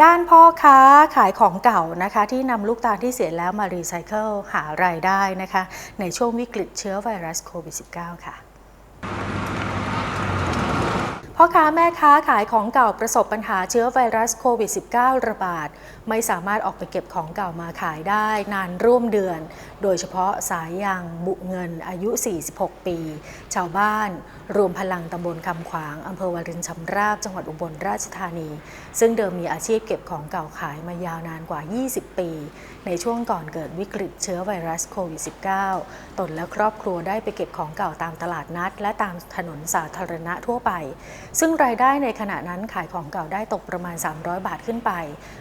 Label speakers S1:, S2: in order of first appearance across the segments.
S1: ด้านพ่อค้าขายของเก่านะคะที่นำลูกตาลที่เสียแล้วมารีไซเคิลหารายได้นะคะในช่วงวิกฤตเชื้อไวรัสโควิด -19 ค่ะ พ่อค้าแม่ค้าขายของเก่าประสบปัญหาเชื้อไวรัสโควิด -19 ระบาด ไม่สามารถออกไปเก็บของเก่ามาขายได้นานร่วมเดือน โดยเฉพาะสายยางบุเงินอายุ 46 ปี ชาวบ้าน รวมพลังตำบลคำขวางอำเภอวารินชำราบจังหวัดอุบลราชธานี ซึ่งเดิมมีอาชีพเก็บของเก่าขายมายาวนานกว่า 20 ปี ในช่วงก่อนเกิดวิกฤตเชื้อไวรัสโควิด -19 ตนและครอบครัวได้ไปเก็บของเก่าตามตลาดนัด และตามถนนสาธารณะทั่วไปซึ่งรายได้ในขณะนั้นขายของเก่าได้ตกประมาณ 300 บาทขึ้นไป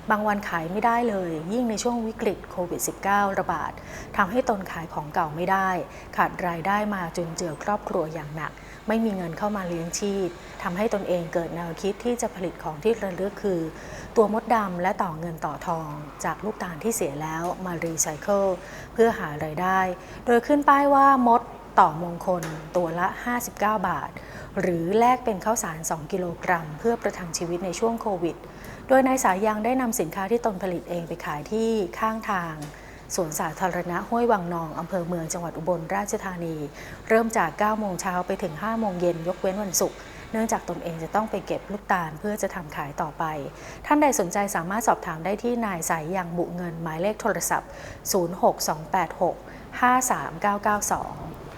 S1: บางวันขายไม่ได้เลย ยิ่งในช่วงวิกฤตโควิด -19 ระบาดทำให้ตนขายของเก่าไม่ได้ ขาดรายได้มาจนเจือครอบครัวอย่างหนัก ไม่มีเงินเข้ามาเลี้ยงชีพทำให้ตนเองเกิดแนวคิดที่จะผลิตของที่ระลึกคือ ตัวมดดำและต่อเงินต่อทอง จากลูกตาลที่เสียแล้วมารีไซเคิลเพื่อหารายได้ โดยขึ้นป้ายว่ามด ต่อมงคลตัวละ 59 บาท หรือแลกเป็นข้าวสาร 2 กิโลกรัม เพื่อประทังชีวิตในช่วงโควิด โดยนายสายยังได้นำสินค้าที่ตนผลิตเองไปขายที่ข้างทางสวนสาธารณะห้วยวังนอง อำเภอเมืองจังหวัดอุบลราชธานี เริ่มจาก 9 โมงเช้าไปถึง 5 โมงเย็นยกเว้นวันศุกร์เนื่องจากตนเองจะต้องไปเก็บลูกตาลเพื่อจะทำขายต่อไป ท่านใดสนใจสามารถสอบถามได้ที่นายสายยังบุเงินหมายเลขโทรศัพท์ 06286 53992